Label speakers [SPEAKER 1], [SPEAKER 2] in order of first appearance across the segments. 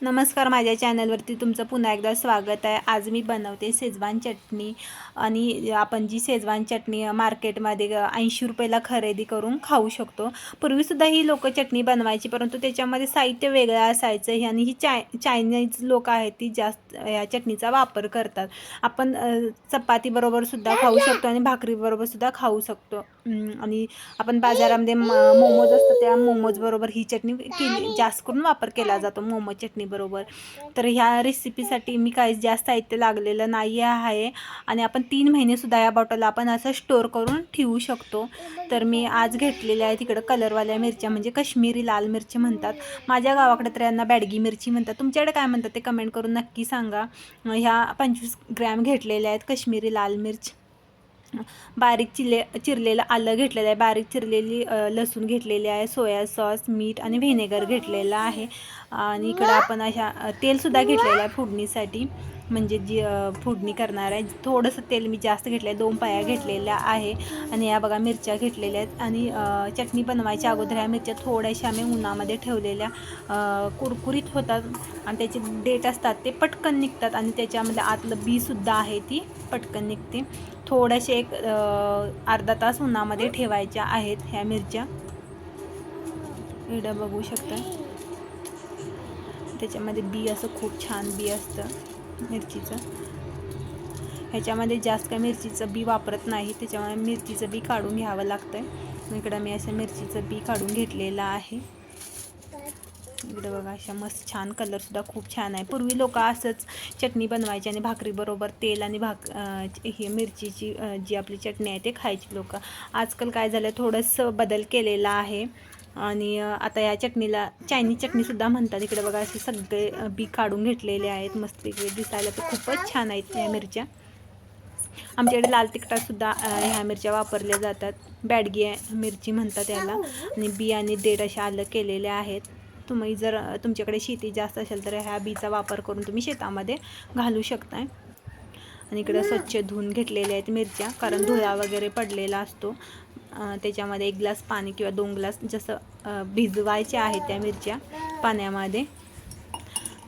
[SPEAKER 1] नमस्कार माझ्या चॅनलवरती तुमचं पुन्हा एकदा स्वागत आहे. आज मी बनवते शेजवान चटणी आणि आपण जी शेजवान चटणी मार्केटमध्ये ऐंशी रुपयाला खरेदी करून खाऊ शकतो. पूर्वीसुद्धा ही लोक चटणी बनवायची परंतु त्याच्यामध्ये साहित्य वेगळं असायचं. हे आणि ही चाय चायनीज लोक आहेत ती जास्त या चटणीचा वापर करतात. आपण चपातीबरोबरसुद्धा खाऊ शकतो आणि भाकरीबरोबरसुद्धा खाऊ शकतो. आणि आपण बाजारामध्ये म मोमोज असतं त्या मोमोज बरोबर ही चटणी केली जास्त करून वापर केला जातो मोमो चटणी बरोबर. तर ह्या रेसिपीसाठी मी काही जास्त साहित्य लागलेलं नाही आहे. आणि आपण तीन महिनेसुद्धा या बॉटल आपण असं स्टोअर करून ठेवू शकतो. तर मी आज घेतलेल्या आहे तिकडं कलरवाल्या मिरच्या म्हणजे कश्मीरी लाल मिरची म्हणतात. माझ्या गावाकडे तर यांना बॅडगी मिरची म्हणतात. तुमच्याकडे काय म्हणतात ते कमेंट करून नक्की सांगा. ह्या पंचवीस ग्रॅम घेतलेल्या आहेत कश्मीरी लाल मिरची. बारीक चिरले चिरलेलं आलं घेतलेलं आहे. बारीक चिरलेली लसूण घेतलेली आहे. सोया सॉस मीठ आणि व्हिनेगर घेतलेलं आहे. आणि इकडं आपण अशा तेलसुद्धा घेतलेलं आहे फोडणीसाठी. म्हणजे जी फोडणी करणार आहे. थोडंसं तेल मी जास्त घेतलं आहे दोन पाया घेतलेल्या आहे. आणि या बघा मिरच्या घेतलेल्या आहेत. आणि चटणी बनवायच्या अगोदर ह्या मिरच्या थोड्याशा आम्ही उन्हामध्ये ठेवलेल्या कुरकुरीत होतात. आणि त्याचे डेट असतात ते पटकन निघतात. आणि त्याच्यामध्ये आतलं बीसुद्धा आहे ती पटकन निघते. थोड्याशे एक अर्धा तास उन्हामध्ये ठेवायच्या आहेत ह्या मिरच्या. इडं बघू शकता. त्याच्यामध्ये बी असं खूप छान बी असतं. मिरचीचं. ह्याच्यामध्ये जास्त काय मिरचीचं बी वापरत नाही त्याच्यामुळे मिरचीचं बी काढून घ्यावं लागतं आहे इकडं मी असं मिरचीचं बी काढून घेतलेलं आहे. इकडे बघा अशा मस्त छान कलरसुद्धा खूप छान आहे. पूर्वी लोक असंच चटणी बनवायची आणि भाकरीबरोबर तेल आणि भाक हे ही मिरचीची जी आपली चटणी आहे ते खायची लोक. आजकाल काय झालं थोडंसं बदल केलेला आहे. आणि आता या चटणीला चायनीज चटणीसुद्धा म्हणतात इकडे बघा असे सगळे बी काढून घेतलेले आहेत. मस्त वेगळे दिसायला तर खूपच छान आहेत या मिरच्या. आमच्याकडे लाल तिखटातसुद्धा ह्या मिरच्या वापरल्या जातात. बॅडगी मिरची म्हणतात याला. आणि बी आणि देड अशा आलं केलेल्या आहेत. तुम्ही जर तुमच्याकडे शेती जास्त असेल तर ह्या बीचा वापर करून तुम्ही शेतामध्ये घालू शकताय. आणि इकडं स्वच्छ धुवून घेतलेल्या आहेत मिरच्या कारण धुळा वगैरे पडलेला असतो. त्याच्यामध्ये एक ग्लास पाणी किंवा दोन ग्लास जसं भिजवायचे भिजवायच्या आहेत त्या मिरच्या पाण्यामध्ये.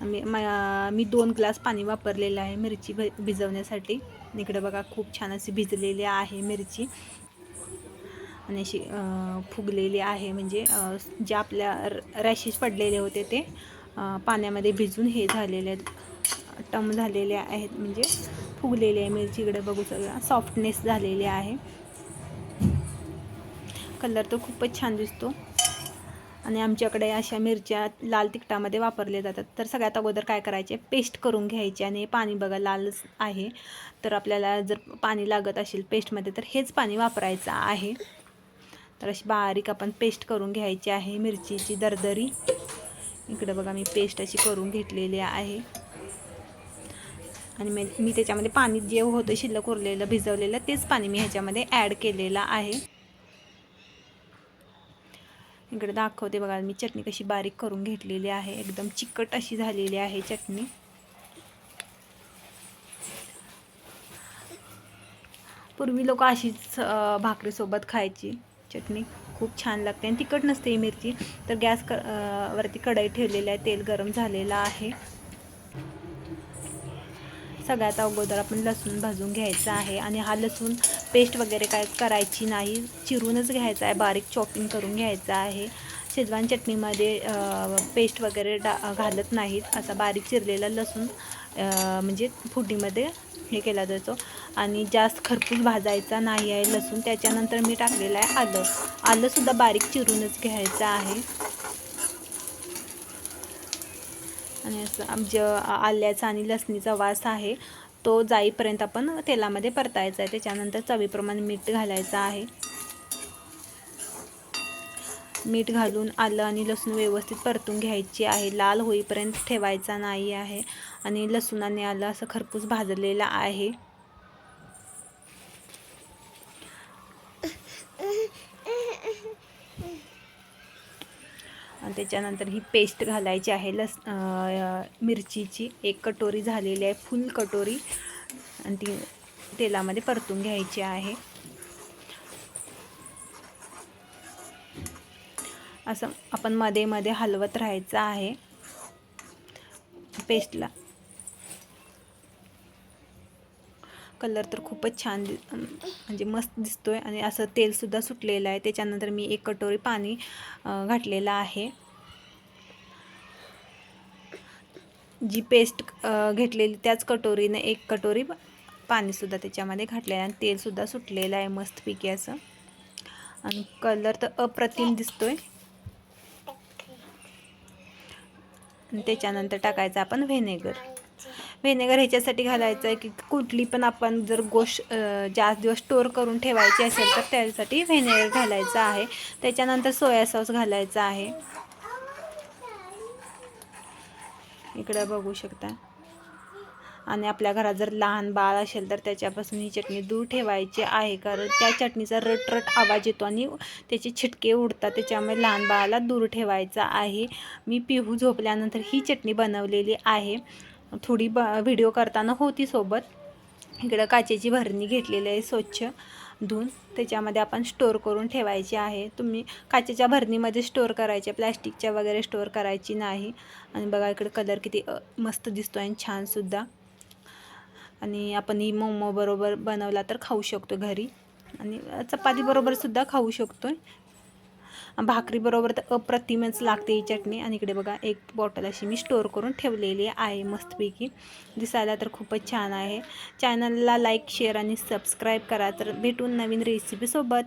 [SPEAKER 1] मी म- मी दोन ग्लास पाणी वापरलेलं आहे मिरची भि भिजवण्यासाठी. इकडं इकडे बघा खूप छान अशी भिजलेली आहे मिरची. आणि अशी फुगलेली आहे. म्हणजे जे आपल्या रॅशेस पडलेले होते ते पाण्यामध्ये भिजून हे झालेले आहेत. टम झालेले आहेत. म्हणजे फुगलेले आहे मिरची. इकडे बघू सगळं. सॉफ्टनेस झालेली आहे. कलर तर खूपच छान दिसतो. आणि आमच्याकडे अशा मिरच्या लाल तिखटामध्ये वापरल्या जातात. तर सगळ्यात अगोदर काय करायचे? पेस्ट करून घ्यायचे आणि पाणी बघा लालच आहे. तर आपल्याला जर पाणी लागत असेल पेस्टमध्ये तर हेच पाणी वापरायचं आहे. तर अशी बारीक आपण पेस्ट करून घ्यायची आहे मिरचीची दरदरी. इकडं बघा मी पेस्ट अशी करून घेतलेली आहे. आणि मी मी त्याच्यामध्ये पाणी जे होतं शिल्लक उरलेलं भिजवलेलं तेच पाणी मी ह्याच्यामध्ये ॲड केलेलं आहे. इकडे दाखवते बघा मी चटणी कशी बारीक करून घेतलेली आहे. एकदम चिकट अशी झालेली आहे चटणी. पूर्वी लोक अशीच भाकरीसोबत खायची चटणी. खूप छान लागते. आणि तिखट नसते ही मिरची. तर गॅस क वरती कढई ठेवलेली आहे. तेल गरम झालेलं आहे. सगळ्यात अगोदर आपण लसूण भाजून घ्यायचा आहे. आणि हा लसूण पेस्ट वगैरे काय करायची नाही. चिरूनच घ्यायचा आहे. बारीक चॉपिंग करून घ्यायचा आहे. शेजवान चटणीमध्ये पेस्ट वगैरे डा घालत नाहीत. असा बारीक चिरलेला लसूण म्हणजे फुडीमध्ये हे केला जातो आणि जास्त खरपूस भाजायचा नाही आहे लसूण. त्याच्यानंतर मी टाकलेलं आहे आलं. आलंसुद्धा बारीक चिरूनच घ्यायचं आहे. आणि असं आमच्या आल्याचा आणि लसणीचा वास आहे तो जाईपर्यंत आपण तेलामध्ये परतायचा आहे. त्याच्यानंतर चवीप्रमाणे मीठ घालायचं आहे. मीठ घालून आलं आणि लसूण व्यवस्थित परतून घ्यायची आहे. लाल होईपर्यंत ठेवायचा नाही आहे. आणि लसूण आणि आलं असं खरपूस भाजलेलं आहे. आणि त्याच्यानंतर ही पेस्ट घालायची आहे लस मिरचीची. एक कटोरी झालेली आहे फुल कटोरी. आणि ती तेलामध्ये परतून घ्यायची आहे. असं आपण मध्ये मध्ये हलवत राहायचं आहे. पेस्टला. कलर तर खूपच छान म्हणजे मस्त दिसतोय आणि असं तेलसुद्धा सुटलेलं आहे. त्याच्यानंतर मी एक कटोरी पाणी घातलेलं आहे. जी पेस्ट घेतलेली त्याच कटोरीने एक कटोरी पाणीसुद्धा त्याच्यामध्ये घातलेलं आहे आणि तेलसुद्धा सुटलेलं आहे मस्तपैकी असं. आणि कलर तर अप्रतिम दिसतोय. आणि त्याच्यानंतर टाकायचं आपण व्हेनेगर. व्हिनेगर ह्याच्यासाठी घालायचं आहे की कुठली पण आपण जर गोष्ट जास्त दिवस स्टोअर करून ठेवायची असेल तर त्यासाठी व्हेनेगर घालायचं आहे. त्याच्यानंतर सोया सॉस घालायचा आहे. इकडं बघू शकता. आणि आपल्या घरात जर लहान बाळ असेल तर त्याच्यापासून ही चटणी दूर ठेवायची आहे. कारण त्या चटणीचा रटरट आवाज येतो आणि त्याचे छिटके उडतात. त्याच्यामुळे लहान बाळाला दूर ठेवायचा आहे. मी पिहू झोपल्यानंतर ही चटणी बनवलेली आहे. थोडी ब व्हिडिओ करताना होती सोबत. इकडं काचेची भरणी घेतलेली आहे स्वच्छ धुवून. त्याच्यामध्ये आपण स्टोअर करून ठेवायची आहे. तुम्ही काचेच्या भरणीमध्ये स्टोअर करायचे प्लॅस्टिकच्या वगैरे स्टोअर करायची नाही. आणि बघा इकडे कलर किती मस्त दिसतो आणि छानसुद्धा आणि आपण ही मोमोबरोबर बनवला तर खाऊ शकतो घरी. आणि चपातीबरोबरसुद्धा खाऊ शकतो भाकरीबरोबर तर अप्रतिमच लागते ही चटणी. आणि इकडे बघा एक बॉटल अशी मी स्टोअर करून ठेवलेली आहे मस्तपैकी. दिसायला तर खूपच छान आहे. चॅनलला लाईक शेअर आणि सबस्क्राईब करा. तर भेटून नवीन रेसिपीसोबत